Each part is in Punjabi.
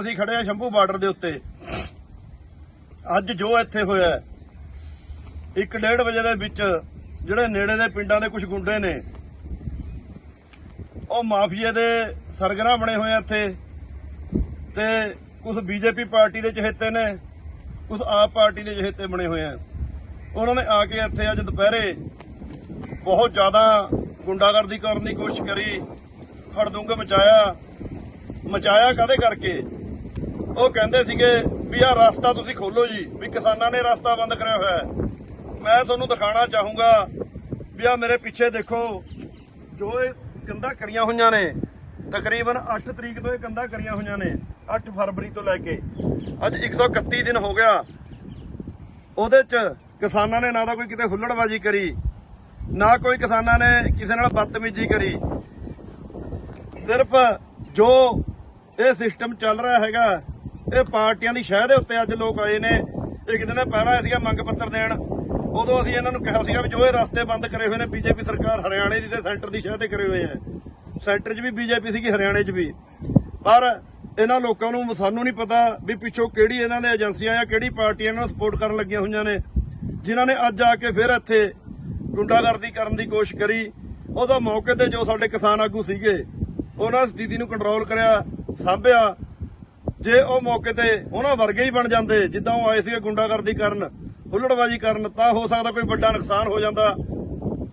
ਅਸੀਂ ਖੜੇ ਆ ਸ਼ੰਭੂ ਬਾਰਡਰ ਦੇ ਉੱਤੇ। ਅੱਜ ਜੋ ਇੱਥੇ ਹੋਇਆ 1:30 ਵਜੇ ਦੇ ਵਿੱਚ ਜਿਹੜੇ ਨੇੜੇ ਦੇ ਪਿੰਡਾਂ ਦੇ ਕੁਝ ਗੁੰਡੇ ਨੇ, ਉਹ ਮਾਫੀਏ ਦੇ ਸਰਗਰਾਂ ਬਣੇ ਹੋਏ ਆ ਇੱਥੇ ਤੇ ਕੁਝ ਬੀਜੇਪੀ ਪਾਰਟੀ ਦੇ ਚਹੇਤੇ ਨੇ। ਕੁਝ ਆਪ ਪਾਰਟੀ ਦੇ ਚਹੇਤੇ ਬਣੇ ਹੋਏ ਆ। ਉਹਨਾਂ ਨੇ ਆ ਕੇ ਇੱਥੇ ਅੱਜ ਦੁਪਹਿਰੇ ਬਹੁਤ ਜ਼ਿਆਦਾ ਗੁੰਡਾਗਰਦੀ ਕਰਨ ਦੀ ਕੋਸ਼ਿਸ਼ ਕਰੀ, ਹੜਦੁੰਗ ਮਚਾਇਆ। ਮਚਾਇਆ ਕਾਦੇ ਕਰਕੇ? ਉਹ ਕਹਿੰਦੇ ਸੀਗੇ ਵੀ ਆਹ ਰਸਤਾ ਤੁਸੀਂ ਖੋਲੋ ਜੀ, ਵੀ ਕਿਸਾਨਾਂ ਨੇ ਰਸਤਾ ਬੰਦ ਕਰਿਆ ਹੋਇਆ ਹੈ। ਮੈਂ ਤੁਹਾਨੂੰ ਦਿਖਾਣਾ ਚਾਹੂੰਗਾ ਵੀ ਆ ਮੇਰੇ ਪਿੱਛੇ ਦੇਖੋ, ਜੋ ਇਹ ਕੰਧਾਂ ਕਰੀਆਂ ਹੋਈਆਂ ਨੇ, ਤਕਰੀਬਨ 8 ਤਰੀਕ ਤੋਂ ਇਹ ਕੰਧਾਂ ਕਰੀਆਂ ਹੋਈਆਂ ਨੇ। 8 ਫਰਵਰੀ ਤੋਂ ਲੈ ਕੇ ਅੱਜ 131 ਦਿਨ ਹੋ ਗਿਆ। ਉਹਦੇ ਚ ਕਿਸਾਨਾਂ ਨੇ ਨਾ ਤਾਂ ਕੋਈ ਕਿਤੇ ਹੁੱਲੜਬਾਜੀ ਕਰੀ, ਨਾ ਕੋਈ ਕਿਸਾਨਾਂ ਨੇ ਕਿਸੇ ਨਾਲ ਬਦਤਮੀਜ਼ੀ ਕਰੀ। ਸਿਰਫ ਜੋ ਇਹ ਸਿਸਟਮ ਚੱਲ ਰਿਹਾ ਹੈਗਾ, ਇਹ ਪਾਰਟੀਆਂ ਦੀ ਸ਼ਹਿ ਦੇ ਉੱਤੇ ਅੱਜ ਲੋਕ ਆਏ ਨੇ। ਇੱਕ ਦਿਨ ਪਹਿਲਾਂ ਆਇਆ ਸੀਗਾ ਮੰਗ ਪੱਤਰ ਦੇਣ। ਉਦੋਂ ਅਸੀਂ ਇਹਨਾਂ ਨੂੰ ਕਿਹਾ ਸੀਗਾ ਵੀ ਜੋ ਇਹ ਰਸਤੇ ਬੰਦ ਕਰੇ ਹੋਏ ਨੇ, ਬੀਜੇਪੀ ਸਰਕਾਰ ਹਰਿਆਣੇ ਦੀ ਤੇ ਸੈਂਟਰ ਦੀ ਸ਼ਹਿ ਤੇ ਕਰੇ ਹੋਏ ਆ। ਸੈਂਟਰ 'ਚ ਵੀ ਬੀਜੇਪੀ ਸੀਗੀ, ਹਰਿਆਣੇ 'ਚ ਵੀ। ਪਰ ਇਹਨਾਂ ਲੋਕਾਂ ਨੂੰ ਸਾਨੂੰ ਨਹੀਂ ਪਤਾ ਵੀ ਪਿੱਛੋਂ ਕਿਹੜੀ ਇਹਨਾਂ ਦੇ ਏਜੰਸੀਆਂ ਜਾਂ ਕਿਹੜੀ ਪਾਰਟੀਆਂ ਇਹਨਾਂ ਨੂੰ ਸਪੋਰਟ ਕਰਨ ਲੱਗੀਆਂ ਹੋਈਆਂ ਨੇ। ਜਿਨ੍ਹਾਂ ਨੇ ਅੱਜ ਆ ਕੇ ਫਿਰ ਇੱਥੇ ਗੁੰਡਾਗਰਦੀ ਕਰਨ ਦੀ ਕੋਸ਼ਿਸ਼ ਕਰੀ। ਉਹਦਾ ਮੌਕੇ ਤੇ ਜੋ ਸਾਡੇ ਕਿਸਾਨ ਆਗੂ ਸੀਗੇ, ਉਹਨਾਂ ਸਥਿਤੀ ਨੂੰ ਕੰਟਰੋਲ ਕਰਿਆ, ਸਾਂਭਿਆ। ਜੇ ਉਹ ਮੌਕੇ ਤੇ ਉਹਨਾਂ ਵਰਗੇ ਹੀ ਬਣ ਜਾਂਦੇ, ਜਿੱਦਾਂ ਉਹ ਆਏ ਸੀਗੇ ਗੁੰਡਾਗਰਦੀ ਕਰਨ, ਹੁੱਲੜਬਾਜੀ ਕਰਨ, ਤਾਂ ਹੋ ਸਕਦਾ ਕੋਈ ਵੱਡਾ ਨੁਕਸਾਨ ਹੋ ਜਾਂਦਾ।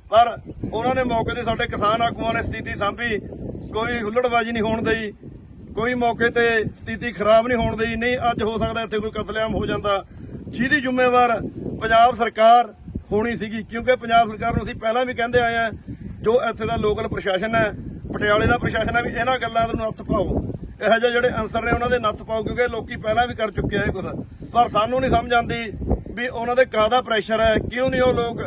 ਪਰ ਉਹਨਾਂ ਨੇ ਮੌਕੇ ਤੇ ਸਾਡੇ ਕਿਸਾਨ ਆਗੂਆਂ ਨੇ ਸਥਿਤੀ ਸਾਂਭੀ। ਕੋਈ ਹੁੱਲੜਬਾਜੀ ਨਹੀਂ ਹੋਣ ਦੇਈ। ਕੋਈ ਮੌਕੇ ਤੇ ਸਥਿਤੀ ਖਰਾਬ ਨਹੀਂ ਹੋਣ ਦੇਈ, ਨਹੀਂ ਅੱਜ ਹੋ ਸਕਦਾ ਇੱਥੇ ਕੋਈ ਕਤਲੇਆਮ ਹੋ ਜਾਂਦਾ। ਜਿਹਦੀ ਜ਼ਿੰਮੇਵਾਰ ਪੰਜਾਬ ਸਰਕਾਰ ਹੋਣੀ ਸੀਗੀ, ਕਿਉਂਕਿ ਪੰਜਾਬ ਸਰਕਾਰ ਨੂੰ ਅਸੀਂ ਪਹਿਲਾਂ ਵੀ ਕਹਿੰਦੇ ਆਏ ਆ, ਜੋ ਇੱਥੇ ਦਾ ਲੋਕਲ ਪ੍ਰਸ਼ਾਸਨ ਹੈ, ਪਟਿਆਲੇ ਦਾ ਪ੍ਰਸ਼ਾਸਨ ਹੈ, ਵੀ ਇਹਨਾਂ ਗੱਲਾਂ ਨੂੰ ਨੱਥ ਪਾਓ। ਇਹੋ ਜਿਹੇ ਜਿਹੜੇ ਅਨਸਰ ਨੇ, ਉਹਨਾਂ ਦੇ ਨੱਥ ਪਾਓ, ਕਿਉਂਕਿ ਲੋਕੀ ਪਹਿਲਾਂ ਵੀ ਕਰ ਚੁੱਕੇ ਆ ਇਹ ਕੁਝ ਪਰ ਸਾਨੂੰ ਨਹੀਂ ਸਮਝ ਆਉਂਦੀ ਵੀ ਉਹਨਾਂ ਦੇ ਕਾਹਦਾ ਪ੍ਰੈਸ਼ਰ ਹੈ, ਕਿਉਂ ਨਹੀਂ ਉਹ ਲੋਕ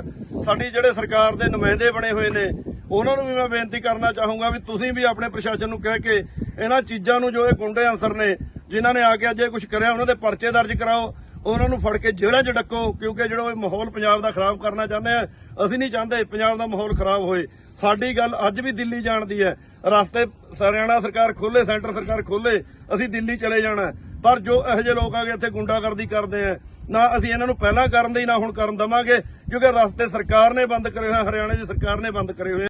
ਸਾਡੀ ਜਿਹੜੇ ਸਰਕਾਰ ਦੇ ਨੁਮਾਇੰਦੇ ਬਣੇ ਹੋਏ ਨੇ, ਉਹਨਾਂ ਨੂੰ ਵੀ ਮੈਂ ਬੇਨਤੀ ਕਰਨਾ ਚਾਹੂੰਗਾ ਵੀ ਤੁਸੀਂ ਵੀ ਆਪਣੇ ਪ੍ਰਸ਼ਾਸਨ ਨੂੰ ਕਹਿ ਕੇ ਇਹਨਾਂ ਚੀਜ਼ਾਂ ਨੂੰ ਜੋ ਇਹ ਗੁੰਡੇ ਅਨਸਰ ਨੇ, ਜਿਨ੍ਹਾਂ ਨੇ ਆ ਕੇ ਅੱਜ ਇਹ ਕੁਝ ਕਰਿਆ, ਉਹਨਾਂ ਦੇ ਪਰਚੇ ਦਰਜ ਕਰਾਓ, ਉਹਨਾਂ ਨੂੰ ਫੜ ਕੇ ਜੇਲ੍ਹਾਂ 'ਚ ਡੱਕੋ, ਕਿਉਂਕਿ ਜਿਹੜਾ ਇਹ ਮਾਹੌਲ ਪੰਜਾਬ ਦਾ ਖਰਾਬ ਕਰਨਾ ਚਾਹੁੰਦੇ ਆ, ਅਸੀਂ ਨਹੀਂ ਚਾਹੁੰਦੇ ਪੰਜਾਬ ਦਾ ਮਾਹੌਲ ਖਰਾਬ ਹੋਏ। ਸਾਡੀ ਗੱਲ ਅੱਜ ਵੀ ਦਿੱਲੀ ਜਾਣ ਦੀ ਹੈ। ਰਸਤੇ ਹਰਿਆਣਾ ਸਰਕਾਰ ਖੋਲੇ ਸੈਂਟਰ ਸਰਕਾਰ ਖੋਲੇ ਅਸੀਂ ਦਿੱਲੀ ਚਲੇ ਜਾਣਾ। ਪਰ ਜੋ ਇਹੋ ਜਿਹੇ ਲੋਕ ਆ ਕੇ ਇੱਥੇ ਗੁੰਡਾਗਰਦੀ ਕਰਦੇ ਆ। ਨਾ ਅਸੀਂ ਇਹਨਾਂ ਨੂੰ ਪਹਿਲਾਂ ਕਰਨ ਦੇ ਨਾ ਹੁਣ ਕਰਨ ਦਵਾਂਗੇ, ਕਿਉਂਕਿ ਰਸਤੇ ਸਰਕਾਰ ਨੇ ਬੰਦ ਕਰੇ ਹੋਏ ਹਰਿਆਣੇ ਦੀ ਸਰਕਾਰ ਨੇ ਬੰਦ ਕਰੇ ਹੋਏ